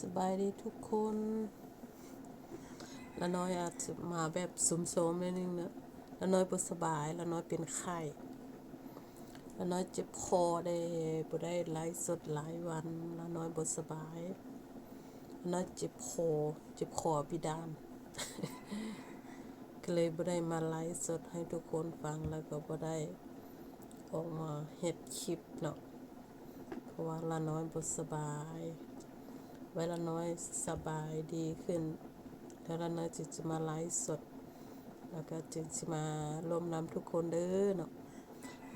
สบายดีทุกคนละน้อยอาจจะมาแบบสุมโสมนิดนึงนะละน้อยบ่สบายละน้อยเป็นไข้ละน้อยเจ็บคอได้บ่ได้ไลฟ์สดหลายวันละน้อยบ่สบายละน้อยเจ็บคอเจ็บคอพิดานก็เลยบ่ได้มาไลฟ์สดให้ทุกคนฟังแล้วก็บ่ได้ออกมาเฮ็ดคลิปเนาะเพราะว่าละน้อยบ่สบาย วละน้อยสบายดีขึ้น แล้วละน้อยจึงจะมาไลฟ์สด แล้วก็จึงจะมาร่วมนำทุกคนเด้อเนาะ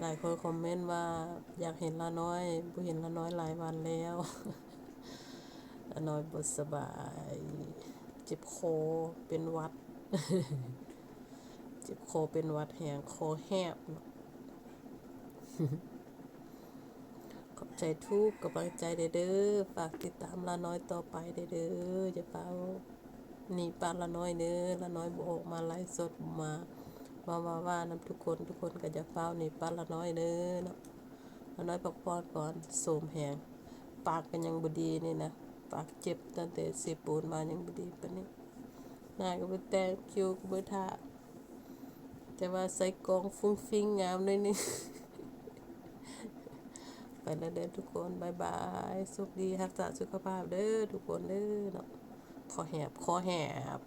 หลายคนคอมเมนต์ว่าอยากเห็นละน้อยบ่เห็นละน้อยหลายวันแล้วละน้อยบ่สบายเจ็บคอเป็นวัดเจ็บคอเป็นวัดแหงคอแหบเนาะขอบ ใจทุกกำลังใจเด้อฝากติดตามละน้อยต่อไปเด้อเด้อย่าเฝ้าหนีปาละน้อยเด้อละน้อยบออกมาไลฟ์สดมาว่าว่าว่านํทุกคนทุกคนก็อย่าเฝ้าหนีปาละน้อยเด้อเนาะละน้อยพักผ่อนก่อนโสมแหงปากก็ยังบดีนี่นะปากเจ็บตั้งแต่เสพปูนมายังบดีปานนี้หน้าก็บ่แต่งคิ้วก็บ่ทาแต่ว่าใส่กองฟุ้งฟิ้งงามหน่อยนึง ไปแล้วเด้อทุกคนบายบายสุขดีรักษาสุขภาพเด้อทุกคนเด้อเนาะขอแหบขอแหบ